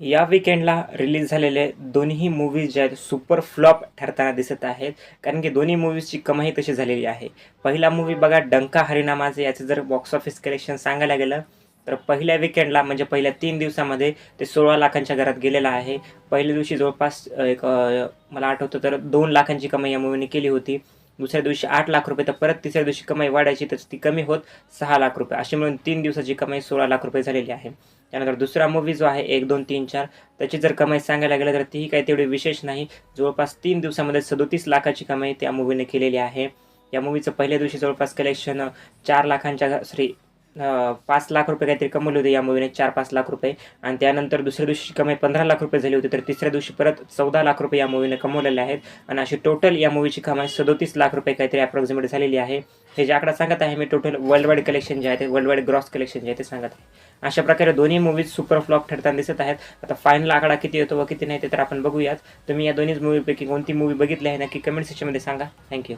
या विकेंडला रिलीज झालेले दोन्ही मूवीज जे आहेत सुपर फ्लॉप ठरताना दिसत आहेत. कारण की दोन्ही मूवीजची कमाई तशी झालेली आहे. पहिला मूवी बघा डंका हरिनामाचे याचं जर बॉक्स ऑफिस कलेक्शन सांगायला गेलं तर पहिल्या विकेंडला म्हणजे पहिल्या तीन दिवसामध्ये ते सोळा लाखांच्या घरात गेलेलं आहे. पहिल्या दिवशी जवळपास एक मला आठवतं तर दोन लाखांची कमाई या मूवीने केली होती. दुसऱ्या दिवशी आठ लाख रुपये तर परत तिसऱ्या दिवशी कमाई वाढायची तर ती कमी होत सहा लाख रुपये. अशी मिळून तीन दिवसाची कमाई सोळा लाख रुपये झालेली आहे. त्यानंतर दुसरा मूवी जो आहे एक दोन तीन चार त्याची जर कमाई सांगायला गेलं तर तीही काही तेवढी विशेष नाही. जवळपास तीन दिवसामध्ये सदोतीस लाखाची कमाई त्या मूवीने केलेली आहे. या मूवीचं पहिल्या दिवशी जवळपास कलेक्शन चार लाखांच्या सॉरी पाच लाख रुपये काहीतरी कमवले होते या मूवीने चार पाच लाख रुपये. आणि त्यानंतर दुसऱ्या दिवशी कमाई पंधरा लाख रुपये झाली होती तर तिसऱ्या दिवशी परत चौदा लाख रुपये या मूवीने कमवलेले आहेत. आणि अशी टोटल या मूवीची कमाई सदोतीस लाख रुपये काहीतरी अप्रॉक्सिमेट झालेली आहे. हे जे आकडा सांगत आहे मी टोटल वर्ल्ड वाईड कलेक्शन जे आहे ते वर्ल्ड वाईड ग्रॉस कलेक्शन जे आहे ते सांगत आहे. अशा प्रकारे दोन्ही मूवीज सुपर फ्लॉप ठरताना दिसत आहेत. आता फायनल आकडा किती येतो व किती नाही ते तर आपण बघूयात. तुम्ही या दोन्हीच मूवीपैकी कोणती मूवी बघितली आहे नक्की कमेंट सेक्शनमध्ये सांगा. थँक्यू